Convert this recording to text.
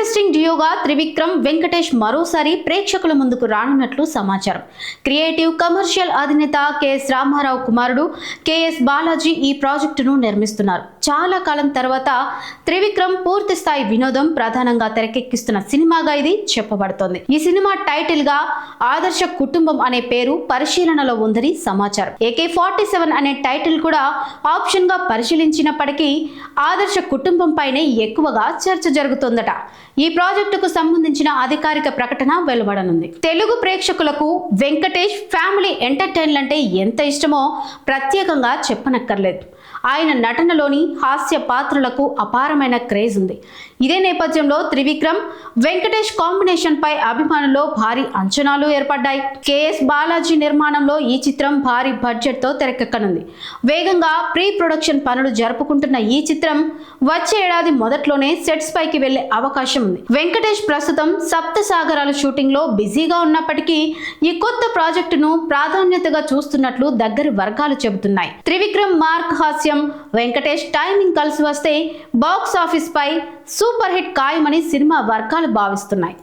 Interesting డ్యూగా Trivikram Venkatesh మరోసారి ప్రేక్షకుల ముందుకు రానున్నట్లు సమాచారం. క్రియేటివ్ కమర్షియల్ అధినేత కెఎస్ రామారావు కుమారుడు కెఎస్ బాలాజీ ఈ ప్రాజెక్టును నిర్మిస్తున్నారు. చాలా కాలం తర్వాత త్రివిక్రమ్ పూర్తి స్థాయి వినోదం ప్రధానంగా తెరకెక్కిస్తున్న సినిమాగా ఇది చెప్పబడుతోంది. ఈ సినిమా టైటిల్గా ఆదర్శ కుటుంబం అనే పేరు పరిశీలనలో ఉందని సమాచారం. ఏకే ఫార్టీ సెవెన్ అనే టైటిల్ కూడా ఆప్షన్గా పరిశీలించినప్పటికీ ఆదర్శ కుటుంబం పైనే ఎక్కువగా చర్చ జరుగుతుందట. ఈ ప్రాజెక్టుకు సంబంధించిన అధికారిక ప్రకటన వెలువడనుంది. తెలుగు ప్రేక్షకులకు వెంకటేష్ ఫ్యామిలీ ఎంటర్టైన్మెంట్ అంటే ఎంత ఇష్టమో ప్రత్యేకంగా చెప్పనక్కర్లేదు. ఆయన నటనలోని హాస్య పాత్రలకు అపారమైన క్రేజ్ ఉంది. ఇదే నేపథ్యంలో త్రివిక్రమ్ వెంకటేష్ కాంబినేషన్ పై అభిమానుల్లో భారీ అంచనాలు ఏర్పడ్డాయి. కేఎస్ బాలాజీ నిర్మాణంలో ఈ చిత్రం భారీ బడ్జెట్తో తెరకెక్కనుంది. వేగంగా ప్రీ ప్రొడక్షన్ పనులు జరుపుకుంటున్న ఈ చిత్రం వచ్చే ఏడాది మొదట్లోనే సెట్స్ పైకి వెళ్ళే అవకాశం ఉంది వెంకటేష్ ప్రస్తుతం సప్త సాగరాల షూటింగ్లో బిజీగా ఉన్నప్పటికీ ఈ కొత్త ప్రాజెక్టును ప్రాధాన్యతగా చూస్తున్నట్లు దగ్గరి వర్గాలు చెబుతున్నాయి. త్రివిక్రమ్ మార్క్ హాస్యం వెంకటేష్ టైమింగ్ కలిసి వస్తే బాక్స్ ఆఫీస్ పై సూపర్ హిట్ ఖాయమని సినిమా వర్గాలు భావిస్తున్నాయి.